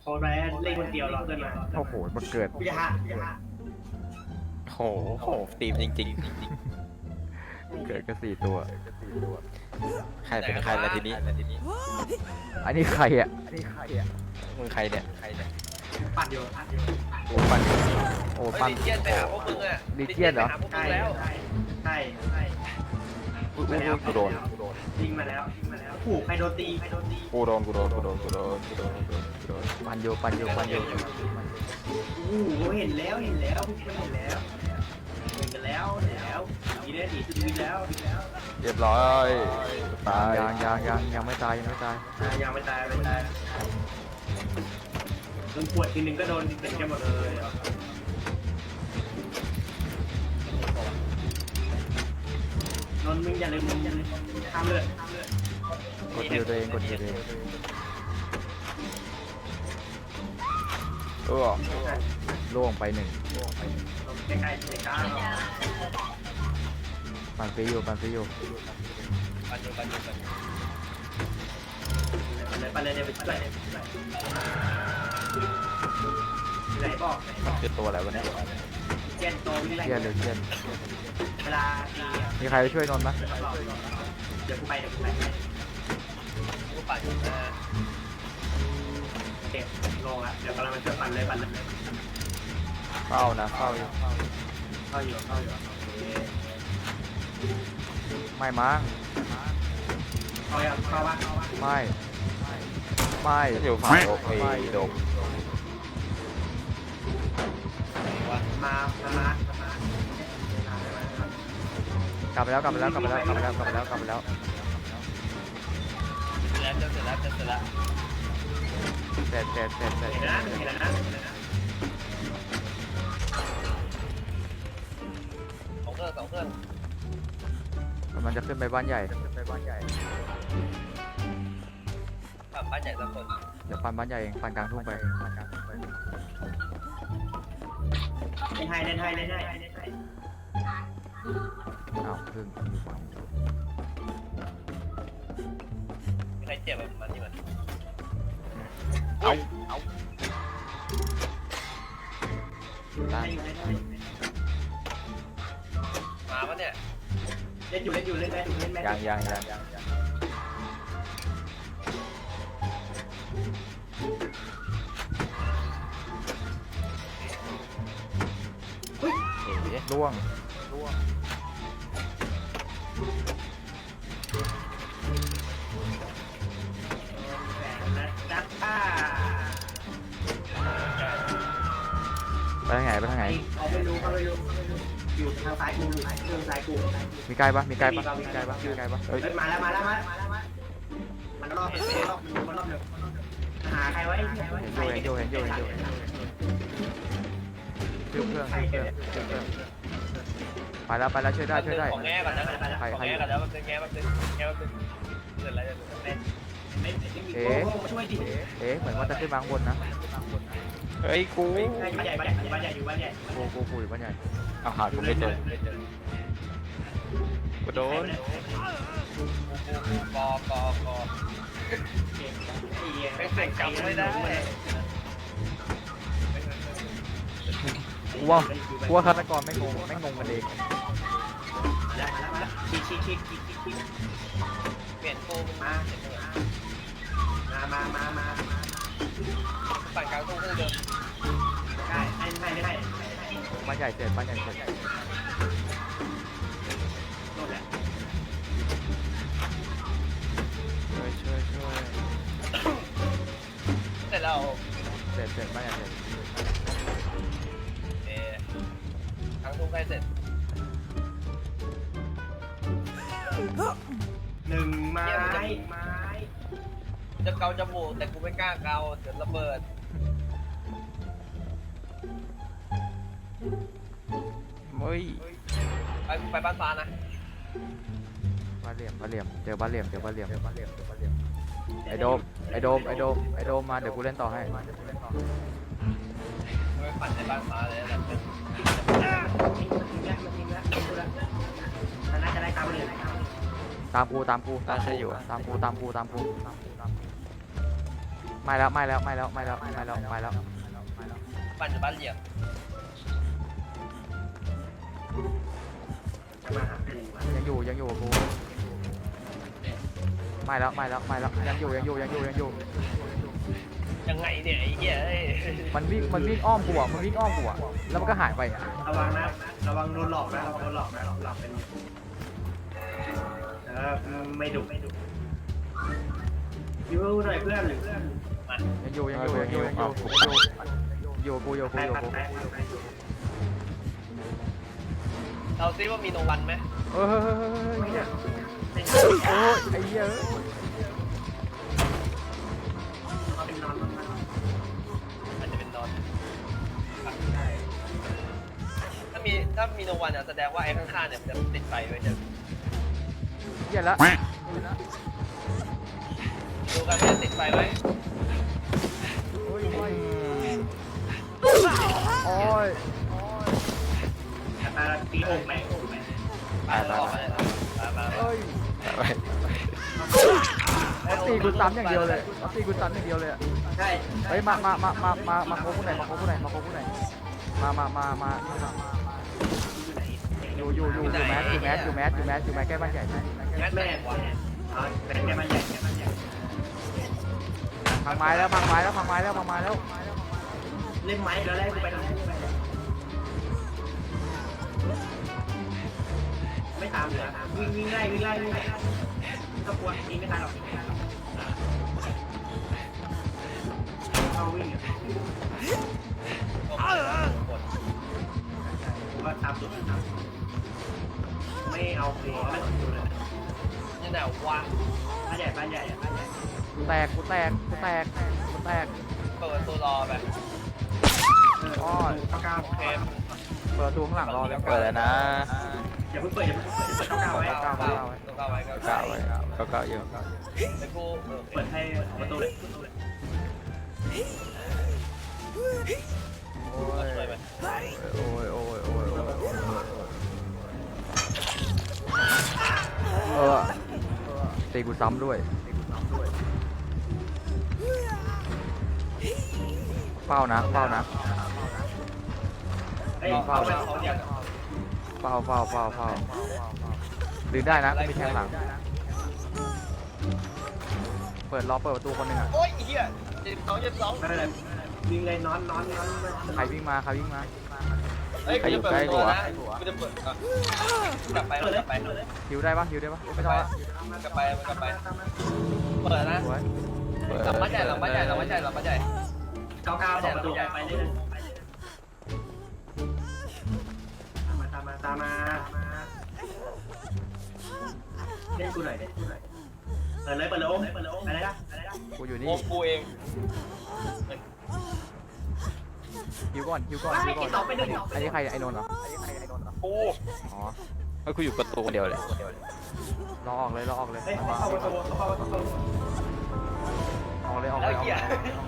โค้ดไว้เล่นคนเดียวรอเพื่อนมาโอ้โหมันเกิดพิจารณาโหโหตีมจริงเกิดก็สี่ตัว ๆ ใครเป็นใครแล้วทีนี้ อันนี้ใครอะ มึงใครเนี่ยปัดอยู่ปัดอยู่กูปั่นโอ้เฮ้ปั้ยนลีเจียนไปหาพวกมึงอะลีเจียนเหรอ ไปาพวกมึใช่งแล้ว ใช่ใช่ ใช่กูกูกูโดนยิงมาแล้วยิงมาแล้วโอ้โหใครโดนตีใครโดนตีกูโดนกูโดนกูโดนกูโดนกูโดนกูโดนกูโดนปันอยู่ปันอยู่ปันอยู่โอ้โหเห็นแล้วเห็นแล้วพี่เห็นแล้วเห็นกันแล้วเห็นแล้วทีนี้ถีทีแล้วทีแล้วเรียบร้อยตายยังยังยังยังไม่ตายยังไม่ตายอ่ายังไม่ตายไม่ตายโดนขวดทีนึงก็โดนเป็นกันหมดเลย นนท์มึงอย่าลืมมึงอย่าลืมทำเลยทำเลยกดคิวตัวเองกดคิวตัวเองเออล่วงไปหนึ่งใกล้ๆใกล้ปันฟรีอยู่ปันฟรีอยู่ปันอยู่ปันอยู่ปันอยู่ๆเลยไปเลยเดี๋ยวไปช่วยไหนบอกไหนบอกคือตัวอะไรวะเนี่ย เจนโตวิ่งไล่เชียนเลยเชียนเวลาตีอะมีใครไปช่วยนนท์ไหมเดี๋ยวกูไปเดี๋ยวกูไปกูปั่นอยู่นะเก็บลงอะเดี๋ยวกำลังมาช่วยปั่นเลยปั่นเลยเฝ้านะเฝ้าอยู่เข้าอยู่เข้าอยู่ไม่มั้งเข้ายังเข้าว่าเข้าว่าไม่ไม่ อยู่ฝั่งโอเคโดม มามามากลับไปแล้วกลับไปแล้วกลับไปแล้วกลับไปแล้วกลับไปแล้วกลับไปแล้วเสร็จแล้วจะเสร็จแล้วจะเสร็จแล้วเสร็จเสร็จเสร็จเสร็จเห็นแล้วเห็นแล้วนะสองเครื่องสองเครื่องมันจะขึ้นไปบ้านใหญ่ทำบ้านใหญ่สักคนเดี๋ยวปันบ้านใหญ่เองปันกลางทุ่งไปเล่ นไทยเล่นไทยเล่นไทยเล่นไทยอ้าวพึ่งอยู่ฝั่งมีใครเจ็บแบบมันนี่มันเอาล่างเล่นไทยมาปะเนี่ยเล่นอยู่เล่นอยู่เล่นได้เล่นแม่ยังยังยังยัง วงจักป้าไปทางไหนไปทางไหนเขาไม่รู้เขาไม่รู้อยู่ทางซ้ายกูอยู่ทางซ้ายกูมีใกล้ปะมีใกล้ปะมีใกล้ปะมีใกล้ปะเฮ้ยเฮ้ยมาแล้วมาแล้วมาแล้วมันรอบรอบมันรอบหนึ่งหาใครไว้เห็นอยู่เห็นอยู่เห็นอยู่เห็นอยู่ชื่อเครื่องชื่อเครื่องชื่อเครื่อง ไปแล้วไปแล้วช่วยได้ช่วยได้ ของแง่ก่อนนะของแง่ก่อนแล้วมันเป็นแง่มันเป็นแง่มันเป็นเสร็จแล้วจะเสร็จเอ๊ะมาช่วยดิเอ๊ะเหมือนว่าจะขึ้นบางบนนะเฮ้ยกูบ้านใหญ่บ้านใหญ่บ้านใหญ่อยู่บ้านใหญ่กูกูกูอยู่บ้านใหญ่เอาหากูไม่เจอกูโดนกอกอกอไม่เสร็จจำไม่ได้กูว่ากูว่าฆาตกรไม่งงไม่งงกันเอง แล้วมาแล้วมาแล้วชิคชิคชิคชิคชิคเปลี่ยนโค้งมามามามามาปั่นกลางทุ่งเครื่องเดิมได้ให้ให้ให้บ้มาใหญ่เสร็จบ้าใหญ่เสร็จโน่นแหละช่วยช่วยช่วยเสร็จแล้วเสร็จเสร็จบ้าใหญ่เสร็จเอ๊ะทางทุ่งใกล้เสร็จ หนึ่งไม้จะเกาจมูกแต่กูไม่กล้าเกาเดี๋ยวระเบิดเฮ้ยไปไปบ้านฟ้านะบ้านเหลี่ยมบ้านเหลี่ยมเจอบ้านเหลี่ยมเจอบ้านเหลี่ยมเจอบ้านเหลี่ยมเจอบ้านเหลี่ยมไอโดมไอโดมไอโดมไอโดมมาเดี๋ยวกูเล่นต่อให้ไม่ปั่นในบ้านฟ้าเลยนะ ตามกูตามกูน่าใช่อยู่ตามกูตามกูตามกูไม่แล้วไม่แล้วไม่แล้วไม่แล้วไม่แล้วไม่แล้วบ้านจะบ้านเหลี่ยมจะมาหากูอะยังอยู่ยังอยู่กับกูไม่แล้วไม่แล้วไม่แล้วยังอยู่ยังอยู่ยังอยู่ยังอยู่ยังไงเนี่ยไอ้เหี้ยเอ้ยมันวิ่งมันวิ่งอ้อมกูอะมันวิ่งอ้อมกูอะแล้วมันก็หายไปอะระวังนะระวังโดนหลอกนะระวังโดนหลอกนะหลอกเป็นเออ ไม่ดุไม่ดุยูหน่อยเพื่อนหรือเพื่อนยังอยู่ยังอยู่ยังอยู่ยังอยู่ยังอยู่อยู่กับกูอยู่กับไปกูอยู่พักับดกูไปไปเราซิว่ามีโนวันไหมเฮ้ยเฮ้ยเฮ้ยเฮ้ยเฮ้ยเฮ้ยโอ้ยไอ้เหี้ยเอ้ยเอาเป็นนอนอาจจะเป็นนอนถ้ามีถ้ามีโนวันอะแสดงว่าไอ้ข้างๆเนี่ยมันจะติดไฟไว้จะ เหี้ยละดูกันว่าจะติดไฟไว้โอ้ยโอ้ยโอ้ยตาตีอกไหมไปแล้วออกมาเลยมามาเอ้ยไปเขาตีกูซ้ำอย่างเดียวเลยเขาตีกูซ้ำอย่างเดียวเลยอะใช่เฮ้ยมามามามามามาโค้งกูไหนอยมาโค้งกูไหนอยมาโค้งกูไหนอยมามามามาอยู่อยู่อยู่อยู่แมสอยู่แมสอยู่แมสอยู่แมสอยู่แมสแก้บ้านใหญ่ ยัดแม่วะเอาแต่แกมันใหญ่แกมันใหญ่พังไม้แล้วพังไม้แล้วพังไม้แล้วพังไม้แล้วเล่นไม้แล้วแรกกูไปทางนี้ไม่ตามเลยวิ่งวิ่งไล่วิ่งไล่วิ่งไล่ก็ปวดยิงไม่ทันหรอกเอาวิ่งว่าตามสุดไม่เอาเพลงไม่ดูเลย นี่แนวางบ้านใหญ่บ้านใหญ่บ้านใหญ่กูแตกกูแตกกูแตกกูแตกเปิดประตูรอแบบเออเก้าเก้าเกมเปิดประตูข้างหลังรอเลยเปิดแล้วนะอย่าเพิ่งเปิดอย่าเพิ่งเปิดเก้าเก้าไว้เก้าเก้าเก้าไว้เก้าก้าเก้าวไว้ก็ก้าวอยู่ไอ้กูเออเปิดให้ประตูเลยโอ้ยช่วยโอ้ยโอ้ยโอ้ยโอ้ยโอ้ยเออ ตีกูซ้ำด้วยเฝ้านะเฝ้านะไอ้เฝ้าเขาอยากเฝ้าเฝ้าเฝ้าเฝ้าดึงได้นะกูมีแทงหลัง เปิดรอเปิดประตูคนหนึ่งอะโอ้ยเหี้ยเจ็บสองเจ็บสองไม่เป็นไรวิ่งเลยนอนนอนนอนใครวิ่งมาใครวิ่งมา เฮ้ยกูจะเปิดประตูนะกูจะเปิดกลับไปกลับไปฮิวได้ปะฮิวได้ปะไม่ต้องละกลับไปกลับไปเปิดนะสวยหลังบ้านใหญ่หลังบ้านใหญ่หลังบ้านใหญ่หลังบ้านใหญ่เก้าเก้าสองประตูไปเรื่อยตามมาตามมาตามมาเล่นกูหน่อยเล่นกูหน่อยเปิดเลยเปิดเลยโอ้เปิดเลยโอ้อะไรนะอะไรนะกูอยู่นี่โอ้กูเอง ฮิวก่อนฮิวก่อนไอ้ฮิวก่ที่อนสองไปหนึ่งอันนี้ใครไอ้นนท์เหรอกูอ๋อเฮ้ยกูอยู่ประตูคนเดียวเลยรอออกเลยรอออกเลยเฮ้ยเขาเข้าประตูเขาเข้าประตูออกเลยออกเลยออกเลยออกเลย